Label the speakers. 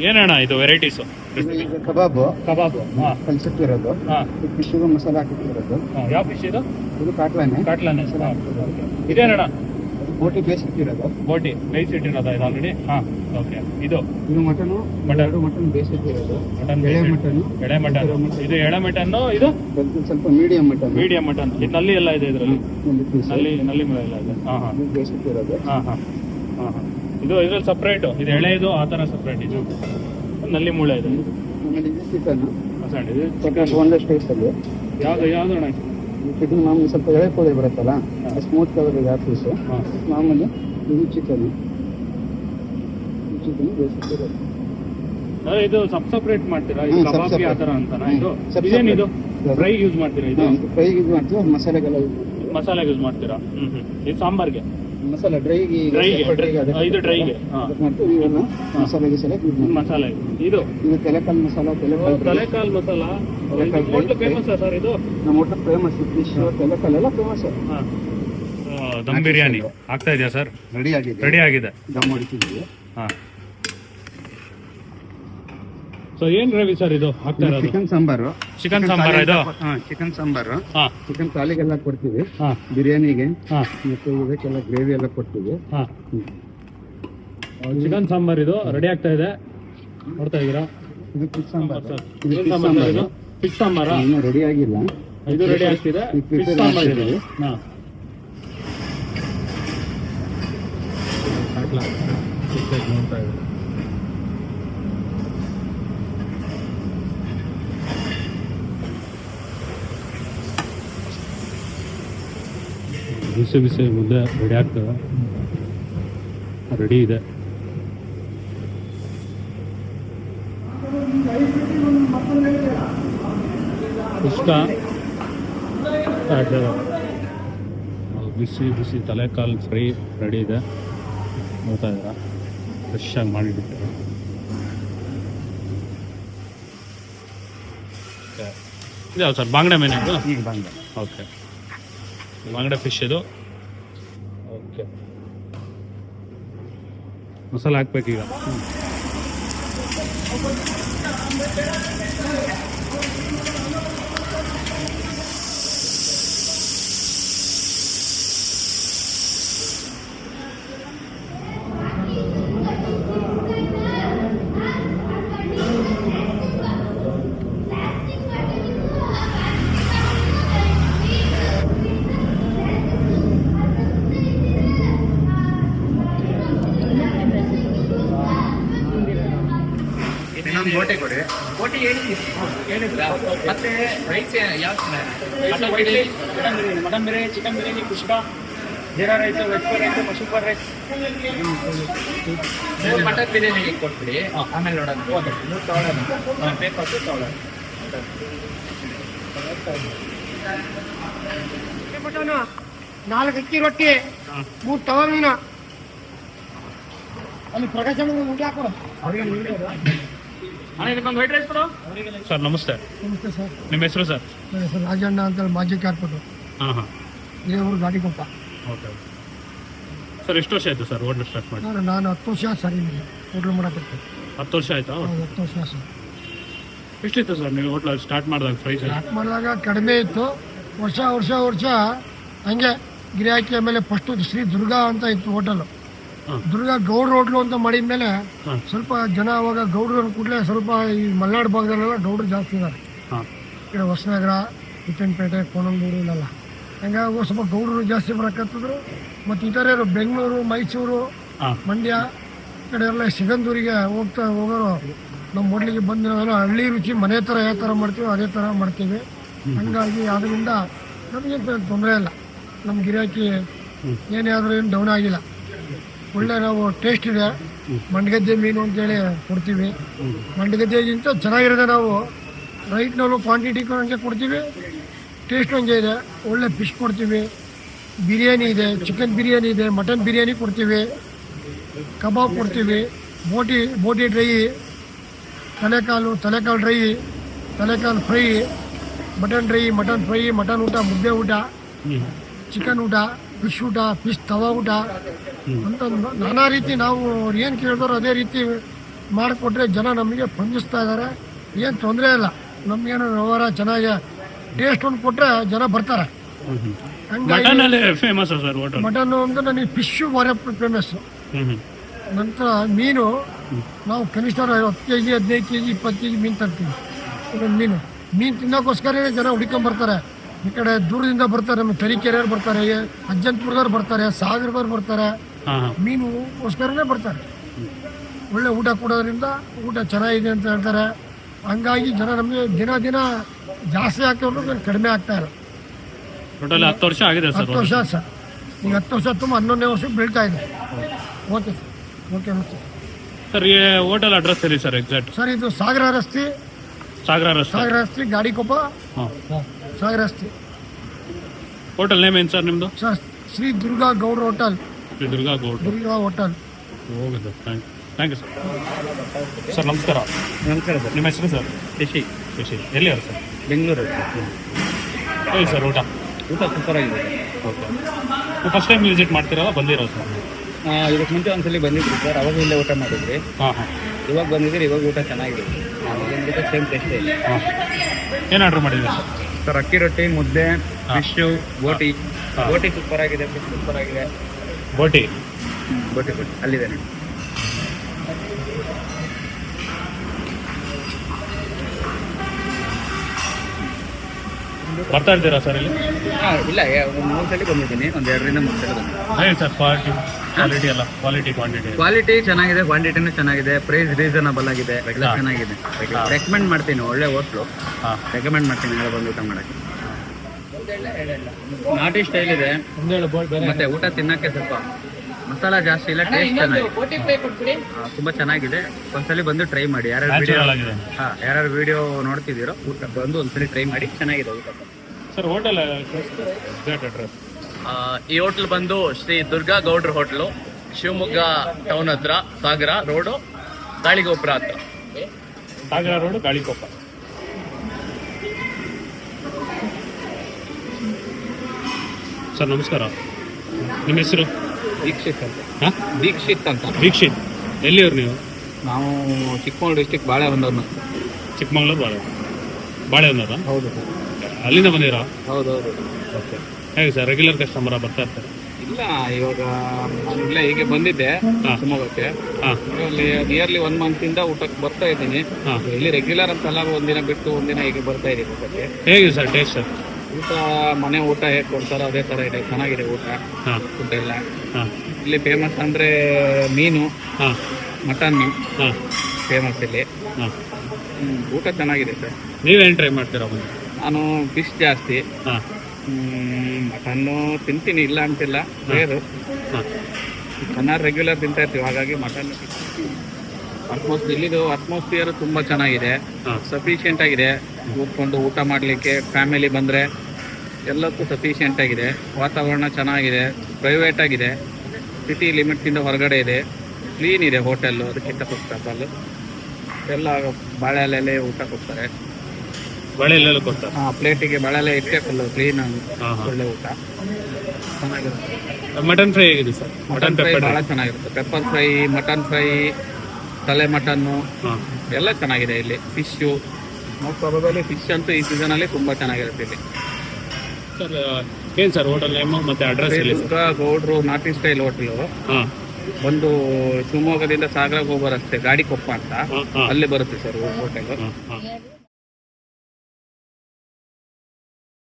Speaker 1: ಏನಣ್ಣ ಇದು ವೆರೈಟೀಸು?
Speaker 2: ಕಬಾಬ್.
Speaker 1: ಕಬಾಬ್ ಹಾ.
Speaker 2: ಕಲ್ಚಪ್ಪ ಇರೋದು ಮಸಾಲೆ ಹಾಕಿಟ್ಟಿರೋದು.
Speaker 1: ಯಾವ ಫಿಶ್ ಇದು?
Speaker 2: ಇದು ಕಾಟ್ಲಾನೆ.
Speaker 1: ಕಾಟ್ಲಾನೆ ಇದೇನಣ್ಣ?
Speaker 2: ಬೋಟಿ ಬೇಯಿಸಿಟ್ಟಿರೋದು
Speaker 1: ಬೋಟಿ ಬೇಯಿಸಿಟ್ಟಿರೋದ ಇದು ಆಲ್ರೆಡಿ ಹಾಂ ಓಕೆ ಇದು?
Speaker 2: ಇದು ಮಟನು. ಎರಡು ಮಟನ್ ಇಟ್ಟಿರೋದು.
Speaker 1: ಮಟನ್
Speaker 2: ಎಳೆ ಮಟನ್
Speaker 1: ಎಳೆ ಮಟನ್. ಇದು ಎಳೆ ಮಟನ್ನು ಇದು?
Speaker 2: ಸ್ವಲ್ಪ ಮೀಡಿಯಂ ಮಟನ್.
Speaker 1: Medium mutton. ಇದು ನಲ್ಲಿ ಎಲ್ಲ ಇದೆ ಇದರಲ್ಲಿ. ನಲ್ಲಿ ನಲ್ಲಿ ಮೇಲೆ ಎಲ್ಲ ಇದೆ. ಹಾಂ ಹಾಂ.
Speaker 2: ಬೇಸ್ ಇಟ್ಟಿರೋದು.
Speaker 1: ಹಾಂ ಹಾಂ. ಹಾಂ ಹಾಂ. ಇದು ಇದ್ರಲ್ಲಿ ಸಪ್ರೇಟು ಇದು ಎಳೆದು ಆ ಥರ ಸಪ್ರೇಟ್ ಇದು. ನಲ್ಲಿ ಮೂಳೆ ಇದೆ.
Speaker 2: ಆಮೇಲೆ ಇದು ಚಿಕನ್
Speaker 1: ಇದು
Speaker 2: ಚಿಕನ್ ಒಂದಷ್ಟು ಟೇಸ್ಟಲ್ಲಿ
Speaker 1: ಯಾವುದು ಯಾವುದು ಅಣ್ಣ?
Speaker 2: ಚಿಕನ್ ಮಾಮೂಲಿ ಸ್ವಲ್ಪ ಎಳೆ ಕೋಳಿ ಬರುತ್ತಲ್ಲ ಸ್ಮೂತ್ ಕವರ್ ಇದೆ ಆ ಪೀಸು ಮಾಮೂಲಿ ಇದು ಚಿಕನ್ ಚಿಕನ್
Speaker 1: ಮಸಾಲೆ ಇದು ಸಬ್ ಸಪ್ರೇಟ್ ಮಾಡ್ತೀರಾ? ಇದು
Speaker 2: ಮಸಾಲೆ
Speaker 1: ಕಬಾಬಿ ಆ
Speaker 2: ಮಸಾಲೆ
Speaker 1: ಥರ ಅಂತನಾ
Speaker 2: ಹ್ಮ್,
Speaker 1: ಇದು? ಇದೇನಿದು?
Speaker 2: separate.
Speaker 1: ಫ್ರೈ ಯೂಸ್ ಮಾಡ್ತೀರಾ ಇದು?
Speaker 2: ಫ್ರೈ ಯೂಸ್ ಮಾಡ್ತೀವಿ ಮಸಾಲೆಗೆಲ್ಲ
Speaker 1: ಮಸಾಲೆ ಯೂಸ್ ಮಾಡ್ತೀರಾ? ಇದು ಸಾಂಬಾರ್ಗೆ?
Speaker 2: ಮಸಾಲೆ ಡ್ರೈಗೆ
Speaker 1: ಡ್ರೈಗೆ ಇದು ಡ್ರೈಗೆ
Speaker 2: ಮಸಾಲೆ
Speaker 1: ಮಸಾಲೆ. ಇದು?
Speaker 2: ಇದು ತೆಲೆಕಾಲ್ ಮಸಾಲ ತೆಲೆಕಾಲ್ ಡ್ರೈ.
Speaker 1: ತಲೆಕಾಲ್ ಮಸಾಲ?
Speaker 2: ಡ್ರೈ.
Speaker 1: ಹೋಟ್ಲು ಫೇಮಸ್ ಸರ್ ಇದು?
Speaker 2: ನಮ್ಮ ಊಟ ಫೇಮಸ್ ಫಿಶ್ ತೆಲೆಕಾಲ್ ಎಲ್ಲ ಫೇಮಸ್
Speaker 1: ಹಾಂ. ದಮ್ ಬಿರಿಯಾನಿ. ಆಗ್ತಾ ಇದೆಯಾ ಸರ್?
Speaker 2: ರೆಡಿ ಆಗಿದೆ.
Speaker 1: ರೆಡಿ ಆಗಿದೆ.
Speaker 2: ದಮ್ ಹೊಡಿತಿದ್ವಿ
Speaker 1: ಹಾಂ. ಸೊ ಏನು ರವಿ ಸರ್ ಇದು? ಹಾಕ್ತಾ ಇರೋದು?
Speaker 2: ಚಿಕನ್ ಸಾಂಬಾರು.
Speaker 1: ಚಿಕನ್ ಸಾಂಬಾರ್ ಇದು?
Speaker 2: ಹಾಂ ಚಿಕನ್ ಸಾಂಬಾರು.
Speaker 1: ಹಾಂ.
Speaker 2: ಚಿಕನ್ ಕಾಲಿಗೆಲ್ಲ ಕೊಡ್ತೀವಿ.
Speaker 1: ಹಾಂ.
Speaker 2: ಬಿರಿಯಾನಿಗೆ.
Speaker 1: ಹಾಂ.
Speaker 2: ಮತ್ತೆ ಇದಕ್ಕೆಲ್ಲ ಗ್ರೇವಿ ಎಲ್ಲ ಕೊಡ್ತೀವಿ.
Speaker 1: ಹಾಂ. ಚಿಕನ್ ಸಾಂಬಾರ್ ಇದು? ರೆಡಿ ಆಗ್ತಾ ಇದೆ? ನೋಡ್ತಾ ಇದ್ದೀರಾ
Speaker 2: ಇದು ಫಿಶ್ ಸಾಂಬಾರು
Speaker 1: ಸರ್.
Speaker 2: ಇದು
Speaker 1: ಏನ್ ಸಾಂಬಾರ್ ಇದು
Speaker 2: ಸಾಂಬಾರು.
Speaker 1: ಫಿಶ್ ಸಾಂಬಾರ
Speaker 2: ಇನ್ನೂ ರೆಡಿ ಆಗಿಲ್ಲ.
Speaker 1: ಇದು ರೆಡಿ ಆಗ್ತಿದೆ. ಫಿಶ್ ಸಾಂಬಾರ್ ಇದೆ. ಹಾಂ. ನೋಡ್ತಾ ಬಿಸಿ ಬಿಸಿ ಮುಂದೆ ರೆಡಿ ಆಗ್ತದೆ. ರೆಡಿ ಇದೆ. ಇಷ್ಟ. ಅದು ಬಿಸಿ ಬಿಸಿ ತಲೆಕಾಲು ಫ್ರೈ ರೆಡಿ ಇದೆ. ನೋಡ್ತಾ ಇದ್ದೀರಾ? ಫ್ರೆಶ್ ಆಗಿ ಮಾಡಿಬಿಟ್ಟು. ಇದು ಯಾವ್ದು ಸರ್? ಬಾಂಗ್ಡೆ ಮೀನು ಇದು?
Speaker 2: ಹ್ಞೂ ಬಂದ
Speaker 1: ಓಕೆ. ಬಾಂಗ್ಡೆ ಫಿಶ್ ಇದು? ಓಕೆ. ಮಸಾಲೆ ಹಾಕ್ಬೇಕೀಗ.
Speaker 2: ಬೋಟೆ ಕೊಡಿ.
Speaker 3: ಹೇಳಿದ್ರಾ ಮತ್ತೆ ರೈಸ್ ಯಾವ
Speaker 1: ಮಟನ್ ಬಿರಿಯಾನಿ? ಚಿಕನ್ ಬಿರಿಯಾನಿ ಕುಷ್ಕ ಜೀರಾ ರೈಸ್ ವೆಜ್ ರೈಸ್ ಮಶೂಪರ್ ರೈಸ್.
Speaker 3: ಮೂರು ಮಟನ್ ಬಿರಿಯಾನಿ ಕೊಟ್ಬಿಡಿ. ಆಮೇಲೆ ನೋಡೋದು ನೀವು ತಗೊಳ್ಳೋಣ ಬೇಕು ತಗೊಳ್ಳೋಣ
Speaker 4: ನಾಲ್ಕು ಅಕ್ಕಿ ರೊಟ್ಟಿ ಮೂರು ತಗೊಂಡಿನ ಅಲ್ಲಿ ಪ್ರಕಾಶ ಮುಂದೆ ಹಾಕೋ
Speaker 1: ಸರ್ ನಮಸ್ತೆ.
Speaker 4: ನಮಸ್ತೆ ಸರ್.
Speaker 1: ನಿಮ್ಮ ಹೆಸರು ಸರ್?
Speaker 4: ನನ್ನ ಹೆಸರು ರಾಜಣ್ಣ ಅಂತೇಳಿ ಮಾಜಿ ಕಾರ್ಪೊರೇಟರ್.
Speaker 1: ಹಾಂ ಹಾಂ.
Speaker 4: ಇದೇ ಊರು ಗಾಡಿಕೊಪ್ಪ.
Speaker 1: ಓಕೆ. ಸರ್ ಎಷ್ಟು ವರ್ಷ ಆಯಿತು ಸರ್ ಹೋಟ್ಲ್ ಸ್ಟಾರ್ಟ್ ಮಾಡಿ?
Speaker 4: ಸರ್ ನಾನು ಹತ್ತು ವರ್ಷ ಸರಿ ಹೋಟ್ಲು ಮಾಡಕ್ಕೆ
Speaker 1: ಹತ್ತು ವರ್ಷ ಆಯಿತಾ?
Speaker 4: ಹತ್ತು ವರ್ಷ ಸರ್.
Speaker 1: ಎಷ್ಟಿತ್ತು ಸರ್ ನೀವು ಹೋಟ್ಲ್ ಸ್ಟಾರ್ಟ್ ಮಾಡಿದಾಗ ಪ್ರೈಸ್
Speaker 4: ಸ್ಟಾರ್ಟ್ ಮಾಡಿದಾಗ ಕಡಿಮೆ ಇತ್ತು. ವರ್ಷ ವರ್ಷ ವರ್ಷ ಹಂಗೆ ಗಿರಾಕಿ ಆಮೇಲೆ ಫಸ್ಟು ಶ್ರೀ ದುರ್ಗಾ ಅಂತ ಇತ್ತು ಹೋಟೆಲು. ದುರ್ಗಾ ಗೌಡ್ರ ಹೋಟ್ಲು ಅಂತ ಮಾಡಿದ
Speaker 1: ಮೇಲೆ
Speaker 4: ಸ್ವಲ್ಪ ಜನ ಅವಾಗ ಗೌಡ್ರ ಕೂಡಲೇ ಸ್ವಲ್ಪ ಈ ಮಲೆನಾಡು ಭಾಗದಲ್ಲೆಲ್ಲ ಗೌಡ್ರು ಜಾಸ್ತಿ ಇದ್ದಾರೆ. ಈ ಕಡೆ ಹೊಸನಗರ ಹಿಟ್ಟನಪೇಟೆ ಕೋಣಂಗೂರು ಇಲ್ಲೆಲ್ಲ. ಹಂಗಾಗಿ ಸ್ವಲ್ಪ ಗೌಡರು ಜಾಸ್ತಿ ಬರಕತ್ತಿದ್ರು. ಮತ್ತು ಇತರರು ಬೆಂಗಳೂರು ಮೈಸೂರು ಮಂಡ್ಯ ಈ ಕಡೆ ಎಲ್ಲ ಸಿಗಂದೂರಿಗೆ ಹೋಗ್ತಾ ಹೋಗೋರು ನಮ್ಮ ಹೋಟ್ಲಿಗೆ ಬಂದಿರೋದೆಲ್ಲ ಹಳ್ಳಿ ರುಚಿ ಮನೆ ಥರ ಯಾವ ಥರ ಮಾಡ್ತೀವಿ ಅದೇ ಥರ ಮಾಡ್ತೀವಿ. ಹಂಗಾಗಿ ಅದರಿಂದ ನಮಗೆ ತೊಂದರೆ ಇಲ್ಲ. ನಮ್ಮ ಗಿರಾಕಿ ಏನೇ ಆದರೂ ಏನು ಡೌನ್ ಆಗಿಲ್ಲ. ಒಳ್ಳೆ ನಾವು ಟೇಸ್ಟ್ ಇದೆ. ಮಂಡಗದ್ದೆ ಮೀನು ಅಂತೇಳಿ ಕೊಡ್ತೀವಿ. ಮಂಡಗದ್ದೆಗಿಂತ ಚೆನ್ನಾಗಿರೋದೆ ನಾವು. ರೈಟ್ನಲ್ಲೂ ಕ್ವಾಂಟಿಟಿ ಹಂಗೆ ಕೊಡ್ತೀವಿ. ಟೇಸ್ಟ್ ಹಂಗೆ ಇದೆ. ಒಳ್ಳೆ ಫಿಶ್ ಕೊಡ್ತೀವಿ. ಬಿರಿಯಾನಿ ಇದೆ ಚಿಕನ್ ಬಿರಿಯಾನಿ ಇದೆ ಮಟನ್ ಬಿರಿಯಾನಿ ಕೊಡ್ತೀವಿ. ಕಬಾಬ್ ಕೊಡ್ತೀವಿ. ಬೋಟಿ ಬೋಟಿ ಡ್ರೈ ತಲೆಕಾಲು ತಲೆಕಾಲು dry ತಲೆಕಾಲು fry mutton dry mutton fry mutton ಊಟ ಮುದ್ದೆ ಊಟ ಚಿಕನ್ ಊಟ. ಫಿಶ್ ಊಟ ಫಿಶ್ ತವಾ ಊಟ ಅಂತ ನಾನಾ ರೀತಿ ನಾವು ಏನು ಕೇಳಿದ್ರು ಅದೇ ರೀತಿ ಮಾಡಿಕೊಟ್ರೆ ಜನ ನಮಗೆ ಸ್ಪಂದಿಸ್ತಾ ಇದ್ದಾರೆ ಏನು ತೊಂದರೆ ಇಲ್ಲ. ನಮಗೇನು ವ್ಯವಹಾರ ಚೆನ್ನಾಗಿ ಟೇಸ್ಟ್ ಒಂದು ಕೊಟ್ಟರೆ ಜನ ಬರ್ತಾರೆ.
Speaker 1: ಫೇಮಸ್ ಸರ್ ಹೋಟೆಲ್
Speaker 4: ಮಟನ್ ಅಂದ್ರೆ ನನಗೆ ಫಿಶ್ಶು ಭಾರಿ ಫೇಮಸ್ಸು ನಂತರ ಮೀನು ನಾವು ಕನಿಷ್ಠ ಹತ್ತು ಕೆ ಜಿ ಹದಿನೈದು ಕೆ ಜಿ ಇಪ್ಪತ್ತು ಕೆ ಜಿ ಮೀನು ತರ್ತೀವಿ. ಮೀನು ಮೀನು ತಿನ್ನೋಕ್ಕೋಸ್ಕರ ಜನ ಹುಡ್ಕೊಂಬರ್ತಾರೆ ಈ ಕಡೆ ದೂರದಿಂದ ಬರ್ತಾರೆ ನಮ್ಮ ತರೀಕೆರೆಯವ್ರು ಬರ್ತಾರೆ ಅಜ್ಜಂತಪುರದವ್ರು ಬರ್ತಾರೆ ಸಾಗರದವ್ರು ಬರ್ತಾರೆ.
Speaker 1: ಮೀನು
Speaker 4: ಗೋಸ್ಕರನೇ ಬರ್ತಾರೆ. ಒಳ್ಳೆ ಊಟ ಕೊಡೋದ್ರಿಂದ ಊಟ ಚೆನ್ನಾಗಿದೆ ಅಂತ ಹೇಳ್ತಾರೆ. ಹಂಗಾಗಿ ಜನ ನಮಗೆ ದಿನ ದಿನ ಜಾಸ್ತಿ ಆಗ್ತಾವ್ರು ಕಡಿಮೆ ಆಗ್ತಾ ಇಲ್ಲ.
Speaker 1: ಟೋಟಲ್ ಹತ್ತು ವರ್ಷ ಆಗಿದೆ ಸರ್
Speaker 4: ಹತ್ತು ವರ್ಷ ಸರ್. ಈಗ ಹತ್ತು ವರ್ಷ ತುಂಬ ಹನ್ನೊಂದನೇ ವರ್ಷ ಬೀಳ್ತಾ ಇದೆ. Okay sir. Okay
Speaker 1: sir. ಈ ಹೋಟೆಲ್ ಅಡ್ರೆಸ್ ಹೇಳಿ ಸರ್ ಎಕ್ಸಾಕ್ಟ್
Speaker 4: ಸರ್ ಇದು ಸಾಗರ ರಸ್ತೆ
Speaker 1: ಸಾಗರ ರಸ್ತೆ
Speaker 4: ಸಾಗರ ರಸ್ತೆ ಗಾಡಿಕೊಪ್ಪ.
Speaker 1: ಹಾಂ.
Speaker 4: ಸಾಗರ ರಸ್ತೆ
Speaker 1: ಹೋಟೆಲ್ ನೇಮ್ ಏನು ಸರ್ ನಿಮ್ಮದು
Speaker 4: ಸರ್ ಶ್ರೀ ದುರ್ಗಾ ಗೌಡ್ರ hotel.
Speaker 1: Shri Durga Gowd.
Speaker 4: Durga hotel.
Speaker 1: Okay sir thank thank you sir sir ನಮಸ್ಕಾರ.
Speaker 3: ನಮಸ್ಕಾರ ಸರ್.
Speaker 1: ನಿಮ್ಮ ಹೆಸರು ಸರ್?
Speaker 3: ಶಶಿ.
Speaker 1: ಶಶಿ. ಎಲ್ಲಿ ಅವರು ಸರ್?
Speaker 3: ಬೆಂಗಳೂರು.
Speaker 1: ಹೇಳಿ ಸರ್ ಊಟ?
Speaker 3: ಊಟ ಸೂಪರ್ ಆಗಿದೆ
Speaker 1: ಓಕೆ. ಫಸ್ಟ್ ಟೈಮ್ ವಿಸಿಟ್ ಮಾಡ್ತೀರಲ್ಲ ಬಂದಿರೋ ಸರ್?
Speaker 3: ಇದಕ್ಕೆ ಮುಂಚೆ ಒಂದ್ಸಲಿ ಬಂದಿದ್ರಿ ಸರ್. ಅವಾಗ ಇಲ್ಲೇ ಊಟ ಮಾಡಿದ್ರಿ
Speaker 1: ಹಾಂ ಹಾಂ.
Speaker 3: ಇವಾಗ ಬಂದಿದ್ದೀರಿ ಇವಾಗ ಊಟ ಚೆನ್ನಾಗಿದೆ. ಸೇಮ್ ಟೇಸ್ಟ್ ಇದೆ.
Speaker 1: ಹಾಂ. ಏನು ಆರ್ಡ್ರ್ ಮಾಡಿದ್ರಿ? ಸರ್
Speaker 3: ಸರ್ ಅಕ್ಕಿ ರೊಟ್ಟಿ ಮುದ್ದೆ ಫಿಶ್ಶು ಬೋಟಿ ಬೋಟಿ ಸೂಪರ್ ಆಗಿದೆ ಫಿಶ್ ಸೂಪರ್ ಆಗಿದೆ.
Speaker 1: ಬೋಟಿ
Speaker 3: ಬೋಟಿ ಬೋಟಿ ಅಲ್ಲಿದೆ.
Speaker 1: ಬರ್ತಾ ಇರ್ತೀರಾ ಸರ್ ಇಲ್ಲಿ?
Speaker 3: ಹಾಂ ಇಲ್ಲ ಒಂದು ಮೂರು ಸಲ ಬಂದಿದ್ದೀನಿ. ಒಂದು ಎರಡರಿಂದ ಮೂರು ಸಲ ಬಂದಿದ್ದೀನಿ.
Speaker 1: ಹೇಳಿ ಸರ್ ಕ್ವಾಲಿಟಿ ಕ್ವಾಲಿಟಿ ಅಲ್ಲ ಕ್ವಾಲಿಟಿ ಕ್ವಾಂಟಿಟಿ
Speaker 3: ಕ್ವಾಲಿಟಿ ಚೆನ್ನಾಗಿದೆ ಕ್ವಾಂಟಿಟಿನೂ ಚೆನ್ನಾಗಿದೆ ಪ್ರೈಸ್ ರೀಸನಬಲ್ ಆಗಿದೆ ಎಲ್ಲ ಚೆನ್ನಾಗಿದೆ. ರೆಕಮೆಂಡ್ ಮಾಡ್ತೀನಿ ಒಳ್ಳೆ ಹೋಟ್ಲು
Speaker 1: ಹಾಂ.
Speaker 3: ರೆಕಮೆಂಡ್ ಮಾಡ್ತೀನಿ ನಾಳೆ ಬಂದು ಊಟ ಮಾಡಕ್ಕೆ. ನಾಟಿ ಸ್ಟೈಲ್ ಇದೆ. ಮತ್ತೆ ಊಟ ತಿನ್ನಕ್ಕೆ ಸ್ವಲ್ಪ ಮಸಾಲ ಜಾಸ್ತಿ ಇಲ್ಲ ಟೇಸ್ಟ್ ಚೆನ್ನಾಗಿದೆ. ಆ, ತುಂಬಾ ಚೆನ್ನಾಗಿದೆ. ಒಂದ್ಸಲಿ ಬಂದು ಟ್ರೈ ಮಾಡಿ. ಯಾರು ವಿಡಿಯೋ ಹಾ ಯಾರ್ಯಾರು ವಿಡಿಯೋ ನೋಡ್ತಿದ್ದೀರೋ ಊಟ ಬಂದು ಒಂದ್ಸಲಿ ಟ್ರೈ ಮಾಡಿ. ಚೆನ್ನಾಗಿದೆ ಊಟ.
Speaker 1: ಸರ್ ಹೋಟೆಲ್ ಎಕ್ಸಾಕ್ಟ್ ಅಡ್ರೆಸ್
Speaker 5: ಆ, ಈ ಹೋಟ್ಲ್ ಬಂದು ಶ್ರೀ ದುರ್ಗಾ ಗೌಡ್ರ ಹೋಟ್ಲು ಶಿವಮೊಗ್ಗ ಟೌನ್ ಹತ್ರ ಸಾಗರ ರೋಡು ಗಾಳಿಗೋಪುರ ಹತ್ರ.
Speaker 1: ಸಾಗರ ರೋಡ್ ಗಾಳಿಗೋಪುರ. ಸರ್ ನಮಸ್ಕಾರ. ನಿಮ್ಮ ಹೆಸರು?
Speaker 3: ದೀಕ್ಷಿತ್ ಅಂತ.
Speaker 1: ಹಾಂ?
Speaker 3: ದೀಕ್ಷಿತ್ ಅಂತ.
Speaker 1: ದೀಕ್ಷಿತ್. ಎಲ್ಲಿಯವ್ರು ನೀವು?
Speaker 3: ನಾವು ಚಿಕ್ಕಮಗಳೂರು ಡಿಸ್ಟಿಕ್ ಬಾಳೆಹೊನ್ನೂರ್ನ.
Speaker 1: ಚಿಕ್ಕಮಗಳೂರು ಬಾಳೆ ಬಾಳೆಹೊನ್ನೂರ?
Speaker 3: ಹೌದು. ಸರ್
Speaker 1: ಅಲ್ಲಿಂದ ಬಂದಿರಾ?
Speaker 3: ಹೌದು
Speaker 1: ಓಕೆ. ಹೇಗೆ ಸರ್ ರೆಗ್ಯುಲರ್ ಕಸ್ಟಮರ ಬರ್ತಾ ಇರ್ತಾರೆ?
Speaker 3: ಇಲ್ಲ ಇವಾಗ ನಾನು ಇಲ್ಲೇ ಹೀಗೆ ಬಂದಿದ್ದೆ
Speaker 1: ಹಾ.
Speaker 3: ಶಿವಮೊಗ್ಗಕ್ಕೆ.
Speaker 1: ಹಾಂ.
Speaker 3: ಅಲ್ಲಿ ನಿಯರ್ಲಿ ಒನ್ ಮಂತ್ ಇಂದ ಊಟಕ್ಕೆ ಬರ್ತಾ ಇದ್ದೀನಿ.
Speaker 1: ಹಾಂ.
Speaker 3: ಇಲ್ಲಿ ರೆಗ್ಯುಲರ್ ಅಂತಲ್ಲ ಒಂದಿನ ಬಿಟ್ಟು ಒಂದಿನ ಹೀಗೆ ಬರ್ತಾ ಇದ್ದೀನಿ ಊಟಕ್ಕೆ.
Speaker 1: ಹೇಗೆ ಸರ್ ಟೇಸ್ಟ್ ಸರ್?
Speaker 3: ಊಟ ಮನೆ ಊಟ ಹೇಗೆ ಕೊಡ್ತಾರೋ ಅದೇ ತರ ಇದೆ. ಚೆನ್ನಾಗಿದೆ ಊಟ
Speaker 1: ಹಾಂ.
Speaker 3: ಫುಡ್ ಎಲ್ಲ.
Speaker 1: ಹಾಂ.
Speaker 3: ಇಲ್ಲಿ ಫೇಮಸ್ ಅಂದ್ರೆ ಮೀನು
Speaker 1: ಹಾಂ.
Speaker 3: ಮಟನ್
Speaker 1: ಹಾಂ.
Speaker 3: ಫೇಮಸ್ ಇಲ್ಲಿ.
Speaker 1: ಹಾಂ.
Speaker 3: ಹ್ಮ್, ಊಟ ಚೆನ್ನಾಗಿದೆ ಸರ್.
Speaker 1: ನೀವೇನು ಟ್ರೈ ಮಾಡ್ತೀರಾ ಬಂದು
Speaker 3: ನಾನು ಫಿಶ್ ಜಾಸ್ತಿ.
Speaker 1: ಹಾಂ.
Speaker 3: ಮಟನ್ನು ತಿಂತೀನಿ ಇಲ್ಲ ಅಂತಿಲ್ಲ. ಬೇರು
Speaker 1: ಹಾಂ.
Speaker 3: ಚೆನ್ನಾಗಿ ರೆಗ್ಯುಲರ್ ತಿಂತಾ ಇರ್ತೀವಿ. ಹಾಗಾಗಿ ಮಟನ್ ಅಟ್ಮೋಸ್ಟ್ ಇಲ್ಲಿದು ಅಟ್ಮಾಸ್ಫಿಯರ್ ತುಂಬಾ ಚೆನ್ನಾಗಿದೆ.
Speaker 1: ಹಾಂ.
Speaker 3: ಸಫಿಷಿಯೆಂಟ್ ಆಗಿದೆ. ಕೂತ್ಕೊಂಡು ಊಟ ಮಾಡಲಿಕ್ಕೆ ಫ್ಯಾಮಿಲಿ ಬಂದರೆ ಎಲ್ಲಕ್ಕೂ ಸಫಿಷಿಯೆಂಟ್ ಆಗಿದೆ. ವಾತಾವರಣ ಚೆನ್ನಾಗಿದೆ. ಪ್ರೈವೇಟ್ ಆಗಿದೆ. ಸಿಟಿ ಲಿಮಿಟ್ಸಿಂದ ಹೊರಗಡೆ ಇದೆ. ಕ್ಲೀನ್ ಇದೆ ಹೋಟೆಲ್ಲು ಅದಕ್ಕಿಂತ ಪುಸ್ತಕಲ್ ಎಲ್ಲ ಬಾಳೆಲೆ ಊಟ ಕೊಡ್ತಾರೆ.
Speaker 1: ಬಾಳೆಲೆಲ್ಲ ಕೊಡ್ತಾರೆ?
Speaker 3: ಆ ಪ್ಲೇಟಿಗೆ ಬಾಳೆಲೆ ಇಟ್ಟೆ ಫುಲ್ಲು ಕ್ಲೀನ್
Speaker 1: ಹಾಂ ಹಾಂ.
Speaker 3: ಒಳ್ಳೆ ಊಟ. ಚೆನ್ನಾಗಿರುತ್ತೆ.
Speaker 1: ಮಟನ್ ಫ್ರೈ ಆಗಿದೆ ಸರ್?
Speaker 3: ಮಟನ್ ಫ್ರೈ ಭಾಳ ಚೆನ್ನಾಗಿರುತ್ತೆ. ಪೆಪ್ಪರ್ ಫ್ರೈ ಮಟನ್ ಫ್ರೈ ತಲೆ ಮಟನ್ನು
Speaker 1: ಹಾಂ.
Speaker 3: ಎಲ್ಲ ಚೆನ್ನಾಗಿದೆ ಇಲ್ಲಿ. ಫಿಶ್ಶು ಪ್ರಾಬಬಲಿ ಫಿಶ್ ಅಂತೂ ಈ ಸೀಸನಲ್ಲಿ ತುಂಬ ಚೆನ್ನಾಗಿರುತ್ತೆ ಇಲ್ಲಿ.
Speaker 1: ಸರ್ ಏನು ಸರ್ ಹೋಟೆಲ್ ನೇಮು ಮತ್ತು ಅಡ್ರೆಸ್ ಹೇಳಿ ಸರ್?
Speaker 3: ಗೌಡ್ರು ನಾಟಿ ಸ್ಟೈಲ್ ಹೋಟೆಲು
Speaker 1: ಹಾಂ.
Speaker 3: ಒಂದು ಶಿವಮೊಗ್ಗದಿಂದ ಸಾಗರ ಹೋಗೋ ರಸ್ತೆ ಗಾಡಿ ಕೊಪ್ಪ ಅಂತ.
Speaker 1: ಹಾಂ ಹಾಂ.
Speaker 3: ಅಲ್ಲಿ ಬರುತ್ತೆ ಸರ್ ಹೋಟೆಲ್
Speaker 1: ಹಾಂ ಹಾಂ.